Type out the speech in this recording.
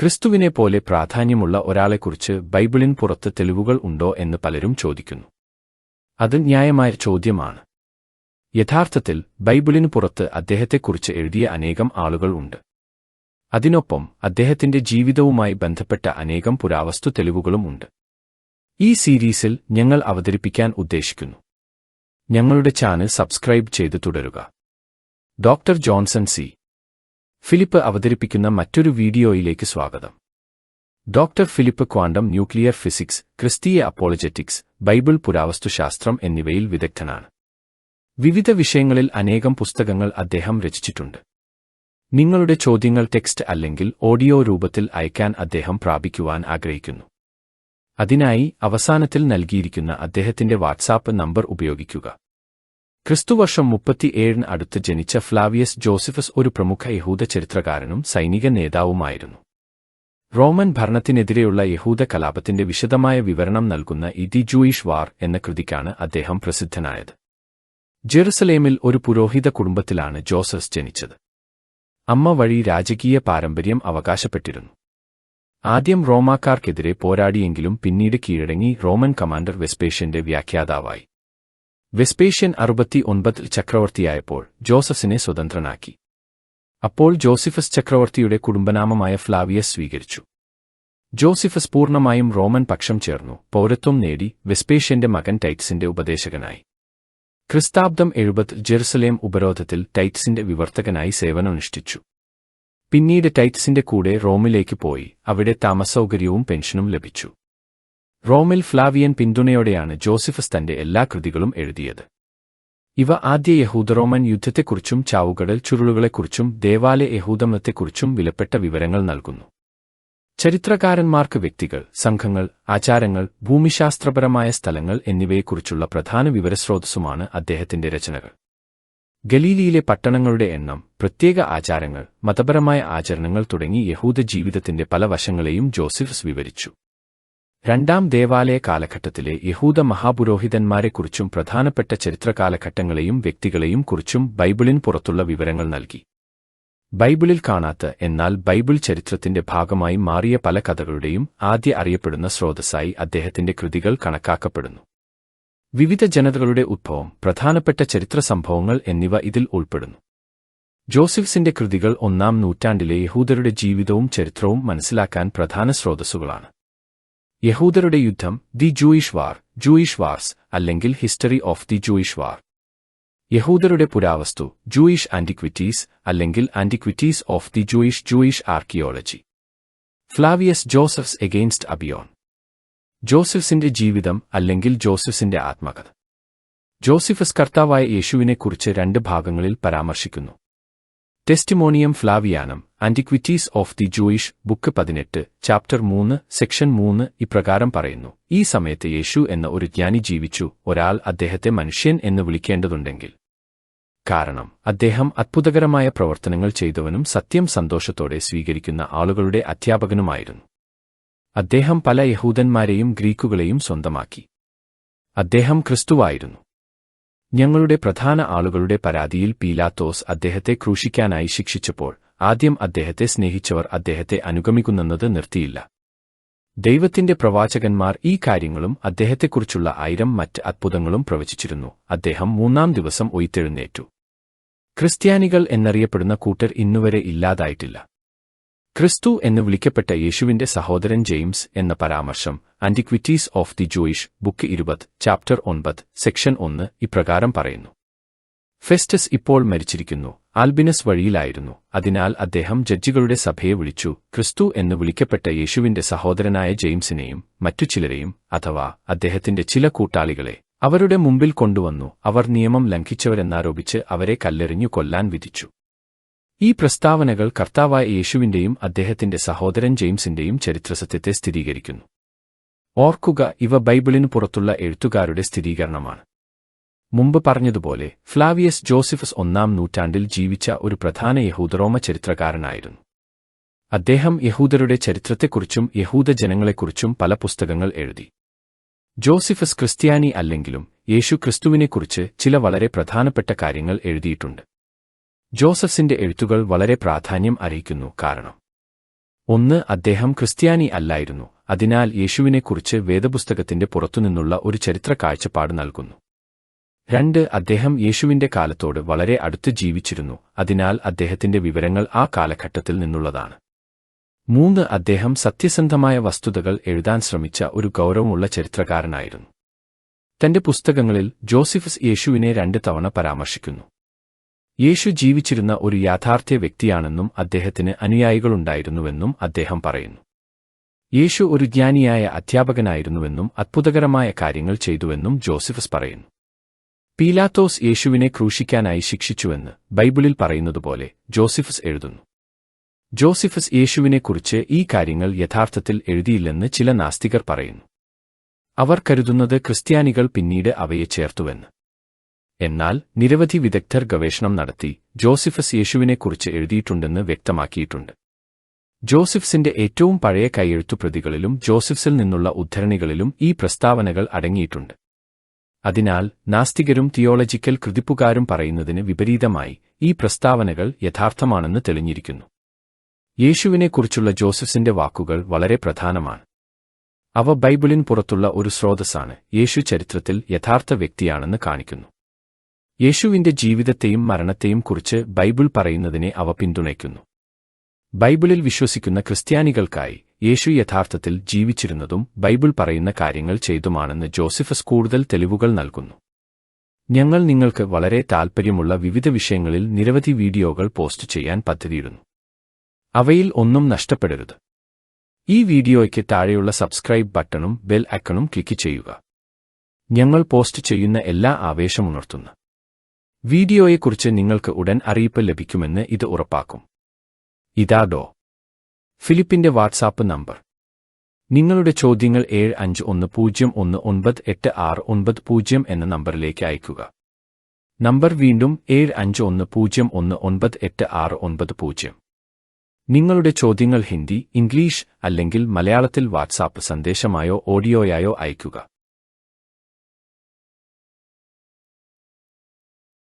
ക്രിസ്തുവിനെ പോലെ പ്രാധാന്യമുള്ള ഒരാളെക്കുറിച്ച് ബൈബിളിൻ പുറത്ത് തെളിവുകൾ ഉണ്ടോ എന്ന് പലരും ചോദിക്കുന്നു. അത് ന്യായമായ ചോദ്യമാണ്. യഥാർത്ഥത്തിൽ ബൈബിളിന് പുറത്ത് അദ്ദേഹത്തെക്കുറിച്ച് എഴുതിയ അനേകം ആളുകൾ ഉണ്ട്. അതിനൊപ്പം അദ്ദേഹത്തിന്റെ ജീവിതവുമായി ബന്ധപ്പെട്ട അനേകം പുരാവസ്തു തെളിവുകളും ഉണ്ട്. ഈ സീരീസിൽ ഞങ്ങൾ അവതരിപ്പിക്കാൻ ഉദ്ദേശിക്കുന്നു. ഞങ്ങളുടെ ചാനൽ സബ്സ്ക്രൈബ് ചെയ്ത് തുടരുക. Doctor Johnson C. ഫിലിപ്പ് അവതരിപ്പിക്കുന്ന മറ്റൊരു വീഡിയോയിലേക്ക് സ്വാഗതം. Doctor Philip quantum nuclear physics ക്രിസ്തീയ അപ്പോളജറ്റിക്സ് ബൈബിൾ പുരാവസ്തുശാസ്ത്രം എന്നിവയിൽ വിദഗ്ധനാണ്. വിവിധ വിഷയങ്ങളിൽ അനേകം പുസ്തകങ്ങൾ അദ്ദേഹം രചിച്ചിട്ടുണ്ട്. നിങ്ങളുടെ ചോദ്യങ്ങൾ ടെക്സ്റ്റ് അല്ലെങ്കിൽ ഓഡിയോ രൂപത്തിൽ അയക്കാൻ അദ്ദേഹം പ്രാപിക്കുവാൻ ആഗ്രഹിക്കുന്നു. അതിനായി അവസാനത്തിൽ നൽകിയിരിക്കുന്ന അദ്ദേഹത്തിന്റെ വാട്സാപ്പ് നമ്പർ ഉപയോഗിക്കുക. ക്രിസ്തുവർഷം മുപ്പത്തിയേഴിന് അടുത്ത് ജനിച്ച ഫ്ലാവിയസ് ജോസഫസ് ഒരു പ്രമുഖ യഹൂദ ചരിത്രകാരനും സൈനിക നേതാവുമായിരുന്നു. റോമൻ ഭരണത്തിനെതിരെയുള്ള യഹൂദ കലാപത്തിന്റെ വിശദമായ വിവരണം നൽകുന്ന ഇതി ജൂയിഷ് വാർ എന്ന കൃതിക്കാണ് അദ്ദേഹം പ്രസിദ്ധനായത്. ജെറുസലേമിൽ ഒരു പുരോഹിത കുടുംബത്തിലാണ് ജോസഫ് ജനിച്ചത്. അമ്മ വഴി രാജകീയ പാരമ്പര്യം അവകാശപ്പെട്ടിരുന്നു. ആദ്യം റോമാക്കാർക്കെതിരെ പോരാടിയെങ്കിലും പിന്നീട് കീഴടങ്ങി റോമൻ കമാൻഡർ വെസ്പേഷ്യന്റെ വ്യാഖ്യാതാവായി. വെസ്പേഷ്യൻ അറുപത്തി ഒൻപതിൽ ചക്രവർത്തിയായപ്പോൾ ജോസഫിനെ സ്വതന്ത്രനാക്കി. അപ്പോൾ ജോസിഫസ് ചക്രവർത്തിയുടെ കുടുംബനാമമായ ഫ്ലാവിയസ് സ്വീകരിച്ചു. ജോസിഫസ് പൂർണമായും റോമൻ പക്ഷം ചേർന്നു പൗരത്വം നേടി വെസ്പേഷ്യന്റെ മകൻ ടൈറ്റ്സിന്റെ ഉപദേശകനായി. ക്രിസ്താബ്ദം എഴുപത് ജെറുസലേം ഉപരോധത്തിൽ ടൈറ്റ്സിന്റെ വിവർത്തകനായി സേവനമനുഷ്ഠിച്ചു. പിന്നീട് ടൈറ്റ്സിന്റെ കൂടെ റോമിലേക്ക് പോയി അവിടെ താമസസൗകര്യവും പെൻഷനും ലഭിച്ചു. റോമിൽ ഫ്ലാവിയൻ പിന്തുണയോടെയാണ് ജോസിഫസ് തന്റെ എല്ലാ കൃതികളും എഴുതിയത്. ഇവ ആദ്യ യഹൂദറോമൻ യുദ്ധത്തെക്കുറിച്ചും ചാവുകടൽ ചുരുളുകളെക്കുറിച്ചും ദേവാലയ യഹൂദമത്തെക്കുറിച്ചും വിലപ്പെട്ട വിവരങ്ങൾ നൽകുന്നു. ചരിത്രകാരന്മാർക്ക് വ്യക്തികൾ സംഘങ്ങൾ ആചാരങ്ങൾ ഭൂമിശാസ്ത്രപരമായ സ്ഥലങ്ങൾ എന്നിവയെക്കുറിച്ചുള്ള പ്രധാന വിവരസ്രോതസ്സുമാണ് അദ്ദേഹത്തിന്റെ രചനകൾ. ഗലീലിയിലെ പട്ടണങ്ങളുടെ എണ്ണം പ്രത്യേക ആചാരങ്ങൾ മതപരമായ ആചരണങ്ങൾ തുടങ്ങി യഹൂദ ജീവിതത്തിന്റെ പല വശങ്ങളെയും ജോസിഫസ് വിവരിച്ചു. രണ്ടാം ദേവാലയ കാലഘട്ടത്തിലെ യഹൂദ മഹാപുരോഹിതന്മാരെക്കുറിച്ചും പ്രധാനപ്പെട്ട ചരിത്രകാലഘട്ടങ്ങളെയും വ്യക്തികളെയും കുറിച്ചും ബൈബിളിൻ പുറത്തുള്ള വിവരങ്ങൾ നൽകി. ബൈബിളിൽ കാണാത്ത എന്നാൽ ബൈബിൾ ചരിത്രത്തിന്റെ ഭാഗമായി മാറിയ പല കഥകളുടെയും ആദ്യ അറിയപ്പെടുന്ന സ്രോതസ്സായി അദ്ദേഹത്തിന്റെ കൃതികൾ കണക്കാക്കപ്പെടുന്നു. വിവിധ ജനതകളുടെ ഉദ്ഭവം പ്രധാനപ്പെട്ട ചരിത്ര സംഭവങ്ങൾ എന്നിവ ഇതിൽ ഉൾപ്പെടുന്നു. ജോസഫ്സിന്റെ കൃതികൾ ഒന്നാം നൂറ്റാണ്ടിലെ യഹൂദരുടെ ജീവിതവും ചരിത്രവും മനസ്സിലാക്കാൻ പ്രധാന സ്രോതസ്സുകളാണ്. യഹൂദരുടെ യുദ്ധം the Jewish war Jewish wars അല്ലെങ്കിൽ history of the Jewish war. യഹൂദരുടെ പുരാവസ്തു ജൂയിഷ് ആന്റിക്വിറ്റീസ് അല്ലെങ്കിൽ antiquities of the Jewish Jewish archaeology. Flavius Josephus against Apion. ജോസഫ്സിന്റെ ജീവിതം അല്ലെങ്കിൽ ജോസഫ്സിന്റെ ആത്മകഥ. ജോസിഫസ് കർത്താവായ യേശുവിനെക്കുറിച്ച് രണ്ട് ഭാഗങ്ങളിൽ പരാമർശിക്കുന്നു. Testimonium Flavianum antiquities of the Jewish book പതിനെട്ട് ചാപ്റ്റർ മൂന്ന് സെക്ഷൻ മൂന്ന് ഇപ്രകാരം പറയുന്നു. ഈ സമയത്ത് യേശു എന്ന ഒരു ജ്ഞാനി ജീവിച്ചു. ഒരാൾ അദ്ദേഹത്തെ മനുഷ്യൻ എന്ന് വിളിക്കേണ്ടതുണ്ടെങ്കിൽ. കാരണം അദ്ദേഹം അത്ഭുതകരമായ പ്രവർത്തനങ്ങൾ ചെയ്തവനും സത്യം സന്തോഷത്തോടെ സ്വീകരിക്കുന്ന ആളുകളുടെ അധ്യാപകനുമായിരുന്നു. അദ്ദേഹം പല യഹൂദന്മാരെയും ഗ്രീക്കുകളെയും സ്വന്തമാക്കി. അദ്ദേഹം ക്രിസ്തുവായിരുന്നു. ഞങ്ങളുടെ പ്രധാന ആളുകളുടെ പരാതിയിൽ പീലാത്തോസ് അദ്ദേഹത്തെ ക്രൂശിക്കാനായി ശിക്ഷിച്ചപ്പോൾ ആദ്യം അദ്ദേഹത്തെ സ്നേഹിച്ചവർ അദ്ദേഹത്തെ അനുഗമിക്കുന്നെന്നത് നിർത്തിയില്ല. ദൈവത്തിന്റെ പ്രവാചകന്മാർ ഈ കാര്യങ്ങളും അദ്ദേഹത്തെക്കുറിച്ചുള്ള ആയിരം മറ്റ് അത്ഭുതങ്ങളും പ്രവചിച്ചിരുന്നു. അദ്ദേഹം മൂന്നാം ദിവസം ഒയ്ത്തെഴുന്നേറ്റു ക്രിസ്ത്യാനികൾ എന്നറിയപ്പെടുന്ന കൂട്ടർ ഇന്നുവരെ ഇല്ലാതായിട്ടില്ല. ക്രിസ്തു എന്ന് വിളിക്കപ്പെട്ട യേശുവിന്റെ സഹോദരൻ ജെയിംസ് എന്ന പരാമർശം antiquities of the Jewish book ഇരുപത് ചാപ്റ്റർ ഒൻപത് സെക്ഷൻ ഒന്ന് ഇപ്രകാരം പറയുന്നു. ഫെസ്റ്റസ് ഇപ്പോൾ മരിച്ചിരിക്കുന്നു ആൽബിനസ് വഴിയിലായിരുന്നു അതിനാൽ അദ്ദേഹം ജഡ്ജികളുടെ സഭയെ വിളിച്ചു ക്രിസ്തു എന്ന് വിളിക്കപ്പെട്ട യേശുവിന്റെ സഹോദരനായ ജെയിംസിനെയും മറ്റു ചിലരെയും അഥവാ അദ്ദേഹത്തിന്റെ ചില കൂട്ടാളികളെ അവരുടെ മുമ്പിൽ കൊണ്ടുവന്നു അവർ നിയമം ലംഘിച്ചവരെന്നാരോപിച്ച് അവരെ കല്ലെറിഞ്ഞു കൊല്ലാൻ വിധിച്ചു. ഈ പ്രസ്താവനകൾ കർത്താവായ യേശുവിന്റെയും അദ്ദേഹത്തിന്റെ സഹോദരൻ ജെയിംസിന്റെയും ചരിത്രസത്യത്തെ സ്ഥിരീകരിക്കുന്നു. ഓർക്കുക ഇവ ബൈബിളിനു പുറത്തുള്ള എഴുത്തുകാരുടെ സ്ഥിരീകരണമാണ്. മുമ്പ് പറഞ്ഞതുപോലെ ഫ്ലാവിയസ് ജോസഫസ് ഒന്നാം നൂറ്റാണ്ടിൽ ജീവിച്ച ഒരു പ്രധാന യഹൂദറോമ ചരിത്രകാരനായിരുന്നു. അദ്ദേഹം യഹൂദരുടെ ചരിത്രത്തെക്കുറിച്ചും യഹൂദ ജനങ്ങളെക്കുറിച്ചും പല പുസ്തകങ്ങൾ എഴുതി. ജോസിഫസ് ക്രിസ്ത്യാനി അല്ലെങ്കിലും യേശു ക്രിസ്തുവിനെക്കുറിച്ച് ചില വളരെ പ്രധാനപ്പെട്ട കാര്യങ്ങൾ എഴുതിയിട്ടുണ്ട്. ജോസഫ്സിന്റെ എഴുത്തുകൾ വളരെ പ്രാധാന്യം അറിയിക്കുന്നു. കാരണം ഒന്ന് അദ്ദേഹം ക്രിസ്ത്യാനി അല്ലായിരുന്നു. അതിനാൽ യേശുവിനെക്കുറിച്ച് വേദപുസ്തകത്തിന്റെ പുറത്തുനിന്നുള്ള ഒരു ചരിത്ര കാഴ്ചപ്പാട് നൽകുന്നു. രണ്ട് അദ്ദേഹം യേശുവിന്റെ കാലത്തോട് വളരെ അടുത്ത് ജീവിച്ചിരുന്നു. അതിനാൽ അദ്ദേഹത്തിന്റെ വിവരങ്ങൾ ആ കാലഘട്ടത്തിൽ നിന്നുള്ളതാണ്. മൂന്ന് അദ്ദേഹം സത്യസന്ധമായ വസ്തുതകൾ എഴുതാൻ ശ്രമിച്ച ഒരു ഗൗരവമുള്ള ചരിത്രകാരനായിരുന്നു. തന്റെ പുസ്തകങ്ങളിൽ ജോസിഫസ് യേശുവിനെ രണ്ട് തവണ പരാമർശിക്കുന്നു. യേശു ജീവിച്ചിരുന്ന ഒരു യാഥാർത്ഥ്യ വ്യക്തിയാണെന്നും അദ്ദേഹത്തിന് അനുയായികളുണ്ടായിരുന്നുവെന്നും അദ്ദേഹം പറയുന്നു. യേശു ഒരു ജ്ഞാനിയായ അധ്യാപകനായിരുന്നുവെന്നും അത്ഭുതകരമായ കാര്യങ്ങൾ ചെയ്തുവെന്നും ജോസഫസ് പറയുന്നു. പീലാത്തോസ് യേശുവിനെ ക്രൂശിക്കാനായി ശിക്ഷിച്ചുവെന്ന് ബൈബിളിൽ പറയുന്നതുപോലെ ജോസഫസ് എഴുതുന്നു. ജോസിഫസ് യേശുവിനെക്കുറിച്ച് ഈ കാര്യങ്ങൾ യഥാർത്ഥത്തിൽ എഴുതിയില്ലെന്ന് ചില നാസ്തികർ പറയുന്നു. അവർ കരുതുന്നത് ക്രിസ്ത്യാനികൾ പിന്നീട് അവയെ ചേർത്തുവെന്ന്. എന്നാൽ നിരവധി വിദഗ്ധർ ഗവേഷണം നടത്തി ജോസിഫസ് യേശുവിനെക്കുറിച്ച് എഴുതിയിട്ടുണ്ടെന്ന് വ്യക്തമാക്കിയിട്ടുണ്ട്. ജോസിഫ്സിന്റെ ഏറ്റവും പഴയ കൈയെഴുത്തു പ്രതികളിലും ജോസിഫ്സിൽ നിന്നുള്ള ഉദ്ധരണികളിലും ഈ പ്രസ്താവനകൾ അടങ്ങിയിട്ടുണ്ട്. അതിനാൽ നാസ്തികരും തിയോളജിക്കൽ കൃതിപ്പുകാരും പറയുന്നതിന് വിപരീതമായി ഈ പ്രസ്താവനകൾ യഥാർത്ഥമാണെന്ന് തെളിഞ്ഞിരിക്കുന്നു. യേശുവിനെക്കുറിച്ചുള്ള ജോസഫ്സിന്റെ വാക്കുകൾ വളരെ പ്രധാനമാണ്. അവ ബൈബിളിൻ പുറത്തുള്ള ഒരു സ്രോതസ്സാണ്. യേശു ചരിത്രത്തിൽ യഥാർത്ഥ വ്യക്തിയാണെന്ന് കാണിക്കുന്നു. യേശുവിന്റെ ജീവിതത്തെയും മരണത്തെയും കുറിച്ച് ബൈബിൾ പറയുന്നതിനെ അവ പിന്തുണയ്ക്കുന്നു. ബൈബിളിൽ വിശ്വസിക്കുന്ന ക്രിസ്ത്യാനികൾക്കായി യേശു യഥാർത്ഥത്തിൽ ജീവിച്ചിരുന്നതും ബൈബിൾ പറയുന്ന കാര്യങ്ങൾ ചെയ്തുമാണെന്ന് ജോസഫസ് കൂടുതൽ തെളിവുകൾ നൽകുന്നു. ഞങ്ങൾ നിങ്ങൾക്ക് വളരെ താൽപ്പര്യമുള്ള വിവിധ വിഷയങ്ങളിൽ നിരവധി വീഡിയോകൾ പോസ്റ്റ് ചെയ്യാൻ പദ്ധതിയിടുന്നു. അവയിൽ ഒന്നും നഷ്ടപ്പെടരുത്. ഈ വീഡിയോയ്ക്ക് താഴെയുള്ള സബ്സ്ക്രൈബ് ബട്ടണും ബെൽ ഐക്കണും ക്ലിക്ക് ചെയ്യുക. ഞങ്ങൾ പോസ്റ്റ് ചെയ്യുന്ന എല്ലാ ആവേശമുണർത്തുന്ന. വീഡിയോയെക്കുറിച്ച് നിങ്ങൾക്ക് ഉടൻ അറിയിപ്പ് ലഭിക്കുമെന്ന് ഇത് ഉറപ്പാക്കും. ഇതാ ഡോ. ഫിലിപ്പിന്റെ വാട്സാപ്പ് നമ്പർ. നിങ്ങളുടെ ചോദ്യങ്ങൾ ഏഴ് അഞ്ച് ഒന്ന് പൂജ്യം ഒന്ന് ഒൻപത് എട്ട് ആറ് ഒൻപത് പൂജ്യം എന്ന നമ്പറിലേക്ക് അയയ്ക്കുക. നമ്പർ വീണ്ടും ഏഴ് അഞ്ച് ഒന്ന് പൂജ്യം ഒന്ന് ഒൻപത് എട്ട് ആറ് ഒൻപത് പൂജ്യം. നിങ്ങളുടെ ചോദ്യങ്ങൾ ഹിന്ദി ഇംഗ്ലീഷ് അല്ലെങ്കിൽ മലയാളത്തിൽ വാട്സാപ്പ് സന്ദേശമായോ ഓഡിയോയായോ അയയ്ക്കുക.